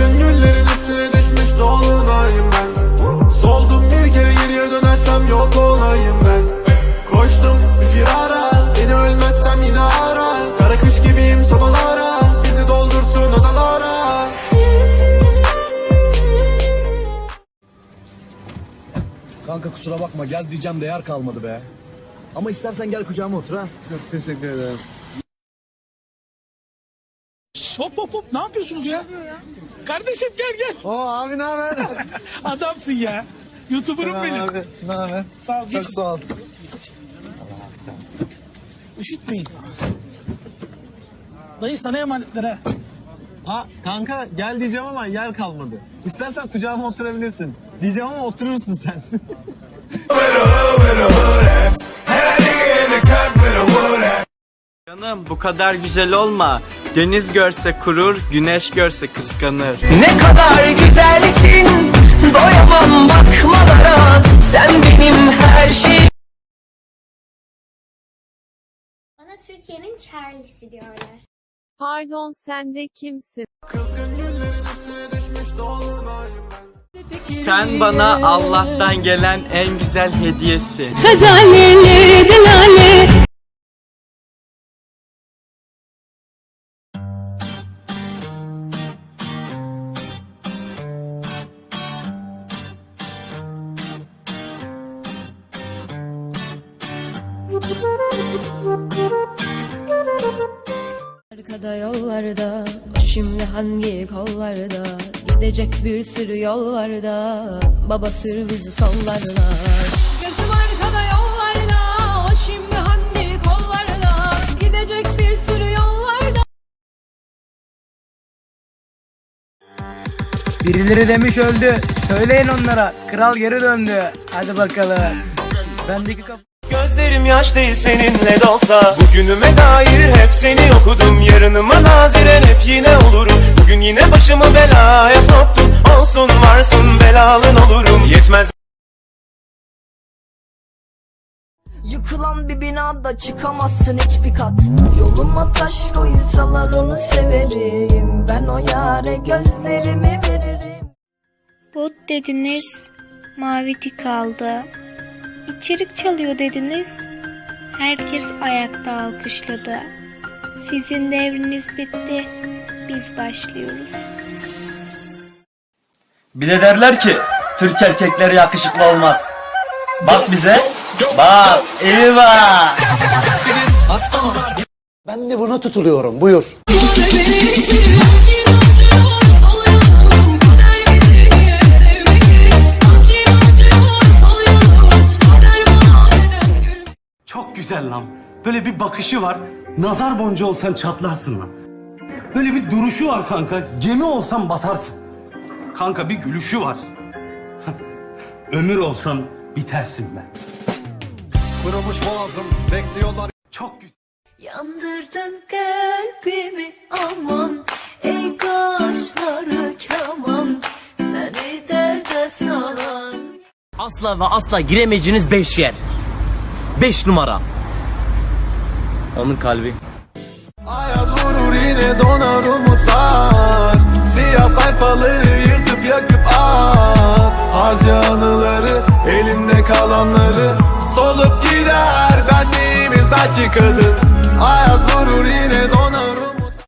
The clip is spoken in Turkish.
Kızgın güllerin üstüne düşmüş dolunayım ben Soldum bir kere geriye dönersem yok olayım ben Koştum bir firara Beni ölmezsem yine ara Kara kış gibiyim sobalara Bizi doldursun odalara Kanka kusura bakma gel diyeceğim de yer kalmadı be. Ama istersen gel kucağıma otur ha. Çok teşekkür ederim Hop hop hop ne yapıyorsunuz ya? Kardeşim gel gel. Oo abi ne haber? Adamsın ya. YouTuber'ım benim. abi ne haber? Sağ ol. Çok Geç. sağ ol Üşütmeyin. Dayı sana emanetler ha. Ha kanka gel diyeceğim ama yer kalmadı İstersen kucağıma oturabilirsin Diyeceğim ama oturursun sen Canım bu kadar güzel olma. Deniz görse kurur, güneş görse kıskanır. Ne kadar güzelsin Doyamam bakmalara Sen benim her şeyim Bana Türkiye'nin Charlie'si diyorlar. Pardon sen de kimsin? Kızgın güllerin üstüne düşmüş dolunayım ben Sen bana Allah'tan gelen en güzel hediyesi. Arkada yollarda, şimdi hangi kollarda Gidecek bir sürü yol var da, babası bizi sallarlar Gözüm arkada yollarda, şimdi hangi kollarda Gidecek bir sürü yol var da Birileri demiş öldü. Söyleyin onlara. Kral geri döndü. Hadi bakalım. Bendeki kapı... Gözlerim yaş değil seninle dolsa. Bugünüme dair hep seni okudum Yarınıma naziren hep yine olurum. Bugün yine başımı belaya soktum Olsun varsın belalın olurum. Yetmez. Yıkılan bir binada çıkamazsın hiçbir kat. Yoluma taş koysalar onu severim. Ben o yare gözlerimi veririm. Bot dediniz, mavi tik aldı. İçerik çalıyor dediniz. Herkes ayakta alkışladı. Sizin devriniz bitti. Biz başlıyoruz. Bir de derler ki Türk erkekleri yakışıklı olmaz. Bak bize. Bak. Eyvah. Ben de buna tutuluyorum buyur. Güzel lan. Böyle bir bakışı var. Nazar boncuğu olsan çatlarsın lan. Böyle bir duruşu var kanka. Gemi olsan batarsın. Kanka bir gülüşü var. Ömür olsan bitersin be. Kurumuş boğazım bekliyorlar Çok güzel. Yandırdın kalbimi aman Ey kaşları keman Beni derde salan Asla ve asla giremeyeceğiniz 5 yer 5 numara Onun kalbi. Ayaz vurur yine donar umutlar. Siyah sayfaları yırtıp yakıp at. Harca anıları elinde kalanları. Solup gider benliğimiz belki kadın Ayaz vurur yine donar